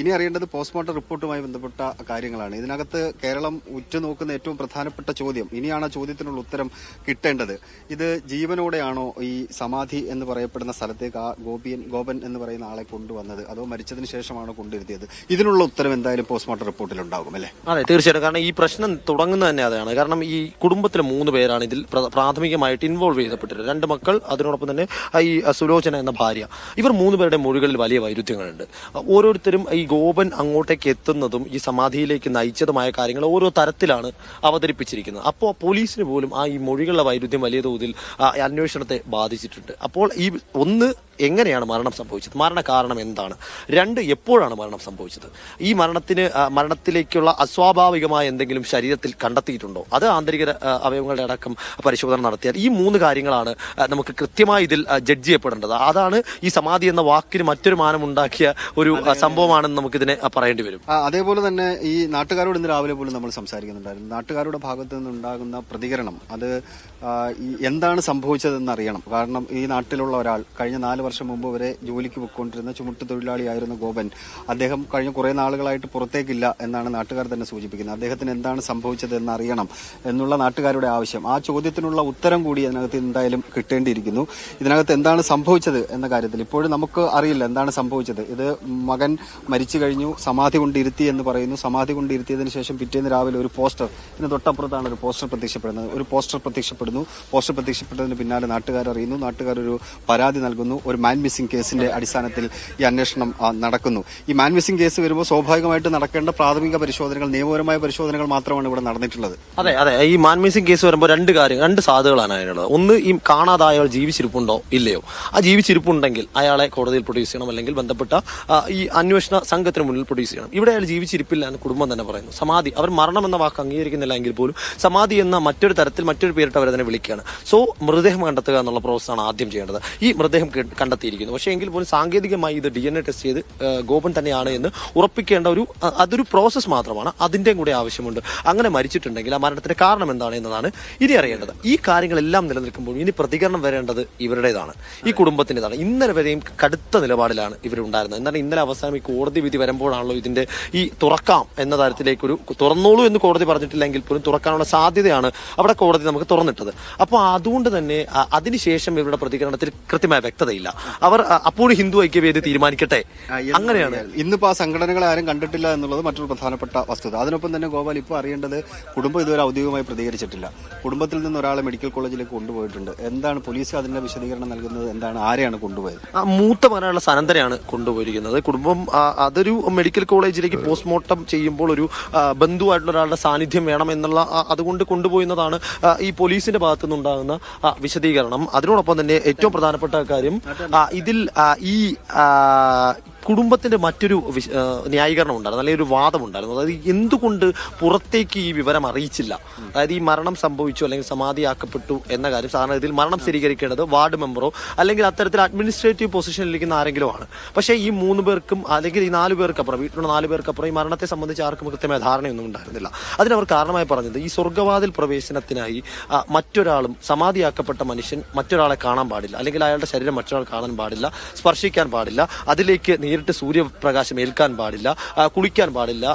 ഇനി അറിയേണ്ടത് പോസ്റ്റ്മോർട്ടം റിപ്പോർട്ടുമായി ബന്ധപ്പെട്ട കാര്യങ്ങളാണ്. ഇതിനകത്ത് കേരളം ഉറ്റുനോക്കുന്ന ഏറ്റവും പ്രധാനപ്പെട്ട ചോദ്യം ഇനിയാണ് ആ ചോദ്യത്തിനുള്ള ഉത്തരം കിട്ടേണ്ടത്. ഇത് ജീവനോടെയാണോ ഈ സമാധി എന്ന് പറയപ്പെടുന്ന സ്ഥലത്തേക്ക് ആ ഗോപിയൻ ഗോപൻ എന്ന് പറയുന്ന ആളെ കൊണ്ടുവന്നത്? അതോ മരിച്ചതിന് ശേഷമാണോ കൊണ്ടിരുത്തിയത് ഇതിനുള്ള ഉത്തരം എന്തായാലും പോസ്റ്റ്മോർട്ടം റിപ്പോർട്ടിൽ ഉണ്ടാകും അല്ലേ? അതെ തീർച്ചയായിട്ടും. കാരണം ഈ പ്രശ്നം തുടങ്ങുന്നത് തന്നെ അതാണ്. കാരണം ഈ കുടുംബത്തിലെ മൂന്ന് പേരാണ് ഇതിൽ പ്രാഥമികമായിട്ട് ഇൻവോൾവ് ചെയ്തപ്പെട്ടത് രണ്ട് മക്കൾ അതിനോടൊപ്പം തന്നെ ഈ സുലോചന എന്ന ഭാര്യ. ഇവർ മൂന്ന് പേരുടെ മൊഴികളിൽ വലിയ വൈരുദ്ധ്യങ്ങളുണ്ട്. ഓരോരുത്തരും ഈ ഗോപൻ അങ്ങോട്ടേക്ക് എത്തുന്നതും ഈ സമാധിയിലേക്ക് നയിച്ചതുമായ കാര്യങ്ങൾ ഓരോ തരത്തിലാണ് അവതരിപ്പിച്ചിരിക്കുന്നത്. അപ്പോൾ പോലീസിന് പോലും ആ ഈ മൊഴികളുടെ വൈരുദ്ധ്യം വലിയ തോതിൽ അന്വേഷണത്തെ ബാധിച്ചിട്ടുണ്ട്. അപ്പോൾ ഈ ഒന്ന് എങ്ങനെയാണ് മരണം സംഭവിച്ചത്? മരണ കാരണം എന്താണ്? രണ്ട് എപ്പോഴാണ് മരണം സംഭവിച്ചത്? ഈ മരണത്തിന് മരണത്തിലേക്കുള്ള അസ്വാഭാവികമായ എന്തെങ്കിലും ശരീരത്തിൽ കണ്ടെത്തിയിട്ടുണ്ടോ? അത് ആന്തരിക അവയവങ്ങളുടെ അടക്കം പരിശോധന നടത്തിയാൽ ഈ മൂന്ന് കാര്യങ്ങളാണ് നമുക്ക് കൃത്യമായി ഇതിൽ ജഡ്ജ് ചെയ്യപ്പെടേണ്ടത്. അതാണ് ഈ സമാധി എന്ന വാക്കിന് മറ്റൊരു മാനമുണ്ടാക്കിയ ഒരു സംഭവമാണെന്ന് നമുക്കിതിനെ ഇതിനെ പറയേണ്ടി വരും. അതേപോലെ തന്നെ ഈ നാട്ടുകാരോട് ഇന്ന് രാവിലെ പോലും നമ്മൾ സംസാരിക്കുന്നുണ്ടായിരുന്നു. നാട്ടുകാരുടെ ഭാഗത്ത് നിന്നുണ്ടാകുന്ന പ്രതികരണം അത് എന്താണ് സംഭവിച്ചതെന്ന് അറിയണം. കാരണം ഈ നാട്ടിലുള്ള ഒരാൾ കഴിഞ്ഞ നാല് വർഷം മുമ്പ് വരെ ജോലിക്ക് പോയിക്കൊണ്ടിരുന്ന ചുമട്ട് തൊഴിലാളിയായിരുന്ന ഗോപൻ അദ്ദേഹം കഴിഞ്ഞ കുറേ നാളുകളായിട്ട് പുറത്തേക്കില്ല എന്നാണ് നാട്ടുകാർ തന്നെ സൂചിപ്പിക്കുന്നത്. അദ്ദേഹത്തിന് എന്താണ് സംഭവിച്ചത് എന്നറിയണം എന്നുള്ള നാട്ടുകാരുടെ ആവശ്യം. ആ ചോദ്യത്തിനുള്ള ഉത്തരം കൂടി അതിനകത്ത് എന്തായാലും കിട്ടേണ്ടിയിരിക്കുന്നു. ഇതിനകത്ത് എന്താണ് സംഭവിച്ചത് എന്ന കാര്യത്തിൽ ഇപ്പോഴും നമുക്ക് അറിയില്ല എന്താണ് സംഭവിച്ചത്. ഇത് മകൻ മരിച്ചു കഴിഞ്ഞു സമാധി കൊണ്ടിരുത്തി എന്ന് പറയുന്നു. സമാധി കൊണ്ടിരുത്തിയതിനു ശേഷം പിറ്റേന്ന് രാവിലെ ഒരു പോസ്റ്റർ ഇതിന് തൊട്ടപ്പുറത്താണ് ഒരു പോസ്റ്റർ പ്രത്യക്ഷപ്പെടുന്നത്. ഒരു പോസ്റ്റർ പ്രത്യക്ഷപ്പെടുന്നു. പോസ്റ്റർ പ്രത്യക്ഷപ്പെട്ടതിന് പിന്നാലെ നാട്ടുകാർ അറിയുന്നു. നാട്ടുകാർ ഒരു പരാതി നൽകുന്നു. ഒരു മാൻ മിസ്സിംഗ് കേസിന്റെ അടിസ്ഥാനത്തിൽ ഈ അന്വേഷണം നടക്കുന്നു. ഈ മാൻ മിസ്സിംഗ് കേസ് വരുമ്പോൾ സ്വാഭാവികമായിട്ട് നടക്കേണ്ട പ്രാഥമിക പരിശോധനകൾ നിയമപരമായ പരിശോധനകൾ മാത്രമാണ് ഇവിടെ നടന്നിട്ടുള്ളത്. അതെ അതെ. ഈ മാൻ മിസ്സിംഗ് കേസ് വരുമ്പോൾ രണ്ട് കാര്യം രണ്ട് സാധ്യതകളാണ് അതിനുള്ളത്. ഒന്ന് ഈ കാണാതായ അയാൾ ജീവിച്ചിരിപ്പുണ്ടോ? ഇല്ലയോ? ആ ജീവിച്ചിരിപ്പുണ്ടെങ്കിൽ അയാളെ കോടതിയിൽ പ്രൊഡ്യൂസ് ചെയ്യണം. അല്ലെങ്കിൽ ബന്ധപ്പെട്ട ഈ അന്വേഷണ സംഘത്തിന് മുന്നിൽ പ്രൊഡ്യൂസ് ചെയ്യണം. ഇവിടെ അയാൾ ജീവിച്ചിരിപ്പില്ല എന്ന് കുടുംബം തന്നെ പറയുന്നു. സമാധി അവർ മരണം എന്ന വാക്ക് അംഗീകരിക്കുന്നില്ല എങ്കിൽ പോലും സമാധി എന്ന മറ്റൊരു തരത്തിൽ മറ്റൊരു പേരിട്ട് അവരെ തന്നെ വിളിക്കുകയാണ്. സോ മൃതദേഹം കണ്ടെത്തുക എന്നുള്ള പ്രോസസ്സാണ് ആദ്യം ചെയ്യേണ്ടത്. ഈ മൃതദേഹം കണ്ടെത്തിയിരിക്കുന്നു. പക്ഷേ എങ്കിൽ പോലും സാങ്കേതികമായി ഇത് ഡി എൻ എ ടെസ്റ്റ് ചെയ്ത് ഗോപൻ തന്നെയാണ് എന്ന് ഉറപ്പിക്കേണ്ട ഒരു അതൊരു പ്രോസസ്സ് മാത്രമാണ്. അതിന്റെയും കൂടെ ആവശ്യമുണ്ട്. അങ്ങനെ മരിച്ചിട്ടുണ്ടെങ്കിൽ ആ മരണത്തിന്റെ കാരണം എന്താണ് എന്നതാണ് ഇനി അറിയേണ്ടത്. ഈ കാര്യങ്ങളെല്ലാം നിലനിൽക്കുമ്പോൾ ഇനി പ്രതികരണം വരേണ്ടത് ഇവരുടേതാണ്. ഈ കുടുംബത്തിന്റെതാണ്. ഇന്നലെ വരെയും കടുത്ത നിലപാടിലാണ് ഇവരുണ്ടായിരുന്നത്. എന്നാൽ ഇന്നലെ അവസാനം ഈ കോടതി വിധി വരുമ്പോഴാണല്ലോ ഇതിന്റെ ഈ തുറക്കാം എന്ന തരത്തിലേക്കൊരു തുറന്നോളൂ എന്ന് കോടതി പറഞ്ഞിട്ടില്ലെങ്കിൽ പോലും തുറക്കാനുള്ള സാധ്യതയാണ് അവിടെ കോടതി നമുക്ക് തുറന്നിട്ടത്. അപ്പോൾ അതുകൊണ്ട് തന്നെ അതിനുശേഷം ഇവരുടെ പ്രതികരണത്തിൽ കൃത്യമായ വ്യക്തതയില്ല. അവർ അപ്പോഴും ഹിന്ദു ഐക്യവേദി തീരുമാനിക്കട്ടെ. അങ്ങനെയാണ്. ഇന്നിപ്പോ ആ സംഘടനകളെ ആരും കണ്ടിട്ടില്ല എന്നുള്ളത് മറ്റൊരു പ്രധാനപ്പെട്ട വസ്തുത. അതിനൊപ്പം തന്നെ ഗോപാൽ ഇപ്പോൾ അറിയേണ്ടത് കുടുംബം ഇതുവരെ ഔദ്യോഗികമായി പ്രതികരിച്ചിട്ടില്ല. കുടുംബത്തിൽ നിന്ന് ഒരാളെ മെഡിക്കൽ കോളേജിലേക്ക് കൊണ്ടുപോയിട്ടുണ്ട്. എന്താണ് പോലീസ് അതിന്റെ വിശദീകരണം നൽകുന്നത്? എന്താണ് ആരെയാണ് കൊണ്ടുപോയത്? ആ, മൂത്ത മകനുള്ള സനന്തരയാണ് കൊണ്ടുപോയിരിക്കുന്നത്. കുടുംബം അതൊരു മെഡിക്കൽ കോളേജിലേക്ക് പോസ്റ്റ്മോർട്ടം ചെയ്യുമ്പോൾ ഒരു ബന്ധുവായിട്ടുള്ള ഒരാളുടെ സാന്നിധ്യം വേണം എന്നുള്ള അതുകൊണ്ട് കൊണ്ടുപോയിരുന്നതാണ് ഈ പോലീസിന്റെ ഭാഗത്തു നിന്നുണ്ടാകുന്ന വിശദീകരണം. അതിനോടൊപ്പം തന്നെ ഏറ്റവും പ്രധാനപ്പെട്ട കാര്യം ഇതിൽ ഈ ആ, കുടുംബത്തിന്റെ മറ്റൊരു ന്യായീകരണം ഉണ്ടായിരുന്നു അല്ലെങ്കിൽ ഒരു വാദം ഉണ്ടായിരുന്നു അതായത് എന്തുകൊണ്ട് പുറത്തേക്ക് ഈ വിവരം അറിയിച്ചില്ല? അതായത് ഈ മരണം സംഭവിച്ചു അല്ലെങ്കിൽ സമാധിയാക്കപ്പെട്ടു എന്ന കാര്യം സാധാരണ ഇതിൽ മരണം സ്ഥിരീകരിക്കേണ്ടത് വാർഡ് മെമ്പറോ അല്ലെങ്കിൽ അത്തരത്തിൽ അഡ്മിനിസ്ട്രേറ്റീവ് പൊസിഷനിൽ ഇരിക്കുന്ന ആരെങ്കിലും ആണ്. പക്ഷേ ഈ മൂന്ന് പേർക്കും അല്ലെങ്കിൽ ഈ നാല് പേർക്കപ്പുറം വീട്ടിലുള്ള നാല് പേർക്കപ്പുറം ഈ മരണത്തെ സംബന്ധിച്ച് ആർക്കും കൃത്യമായ ധാരണയൊന്നും ഉണ്ടായിരുന്നില്ല. അതിനവർ കാരണമായി പറഞ്ഞത് ഈ സ്വർഗവാതിൽ പ്രവേശനത്തിനായി മറ്റൊരാളും സമാധിയാക്കപ്പെട്ട മനുഷ്യൻ മറ്റൊരാളെ കാണാൻ പാടില്ല. അല്ലെങ്കിൽ അയാളുടെ ശരീരം മറ്റൊരാൾ കാണാൻ പാടില്ല സ്പർശിക്കാൻ പാടില്ല. അതിലേക്ക് നേരിട്ട് സൂര്യപ്രകാശം ഏൽക്കാൻ പാടില്ല കുളിക്കാൻ പാടില്ല.